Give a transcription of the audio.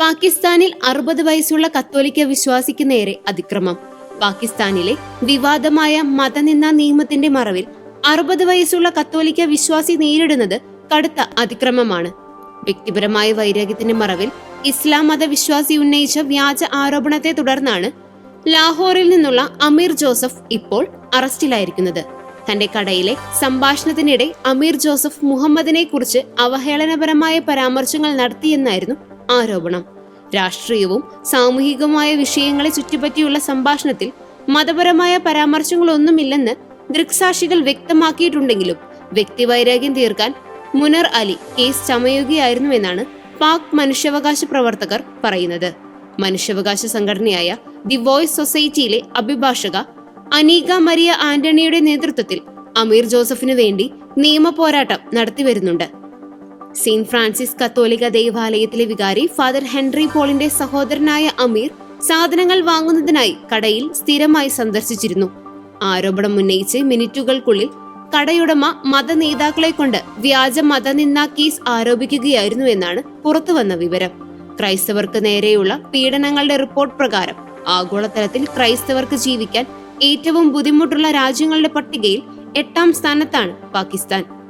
പാകിസ്ഥാനിൽ അറുപത് വയസ്സുള്ള കത്തോലിക്ക വിശ്വാസിക്ക് നേരെ അതിക്രമം. പാകിസ്ഥാനിലെ വിവാദമായ മതനിന്ദ നിയമത്തിന്റെ മറവിൽ അറുപത് വയസ്സുള്ള കത്തോലിക്ക വിശ്വാസി നേരിടുന്നത് കടുത്ത അതിക്രമമാണ്. വ്യക്തിപരമായ വൈരാഗ്യത്തിന്റെ മറവിൽ ഇസ്ലാം മതവിശ്വാസി ഉന്നയിച്ച വ്യാജ ആരോപണത്തെ തുടർന്നാണ് ലാഹോറിൽ നിന്നുള്ള അമീർ ജോസഫ് ഇപ്പോൾ അറസ്റ്റിലായിരിക്കുന്നത്. തന്റെ കടയിലെ സംഭാഷണത്തിനിടെ അമീർ ജോസഫ് മുഹമ്മദിനെ കുറിച്ച് അവഹേളനപരമായ പരാമർശങ്ങൾ നടത്തിയെന്നായിരുന്നു ആരോപണം. രാഷ്ട്രീയവും സാമൂഹികവുമായ വിഷയങ്ങളെ ചുറ്റിപ്പറ്റിയുള്ള സംഭാഷണത്തിൽ മതപരമായ പരാമർശങ്ങളൊന്നുമില്ലെന്ന് ദൃക്സാക്ഷികൾ വ്യക്തമാക്കിയിട്ടുണ്ടെങ്കിലും വ്യക്തിവൈരാഗ്യം തീർക്കാൻ മുനർ അലി കേസ് ചമയുകയായിരുന്നുവെന്നാണ് പാക് മനുഷ്യാവകാശ പ്രവർത്തകർ പറയുന്നത്. മനുഷ്യാവകാശ സംഘടനയായ ദി വോയ്സ് സൊസൈറ്റിയിലെ അഭിഭാഷക അനീക മരിയ ആന്റണിയുടെ നേതൃത്വത്തിൽ അമീർ ജോസഫിനു വേണ്ടി നിയമ പോരാട്ടം നടത്തിവരുന്നുണ്ട്. സെയിന്റ് ഫ്രാൻസിസ് കത്തോലിക ദേവാലയത്തിലെ വികാരി ഫാദർ ഹെൻറി പോളിന്റെ സഹോദരനായ അമീർ സാധനങ്ങൾ വാങ്ങുന്നതിനായി കടയിൽ സ്ഥിരമായി സന്ദർശിച്ചിരുന്നു. ആരോപണം ഉന്നയിച്ച് മിനിറ്റുകൾക്കുള്ളിൽ കടയുടമ മത നേതാക്കളെ കൊണ്ട് വ്യാജ മതനിന്ദ കേസ് ആരോപിക്കുകയായിരുന്നു എന്നാണ് പുറത്തുവന്ന വിവരം. ക്രൈസ്തവർക്ക് നേരെയുള്ള പീഡനങ്ങളുടെ റിപ്പോർട്ട് പ്രകാരം ആഗോളതലത്തിൽ ക്രൈസ്തവർക്ക് ജീവിക്കാൻ ഏറ്റവും ബുദ്ധിമുട്ടുള്ള രാജ്യങ്ങളുടെ പട്ടികയിൽ എട്ടാം സ്ഥാനത്താണ് പാകിസ്ഥാൻ.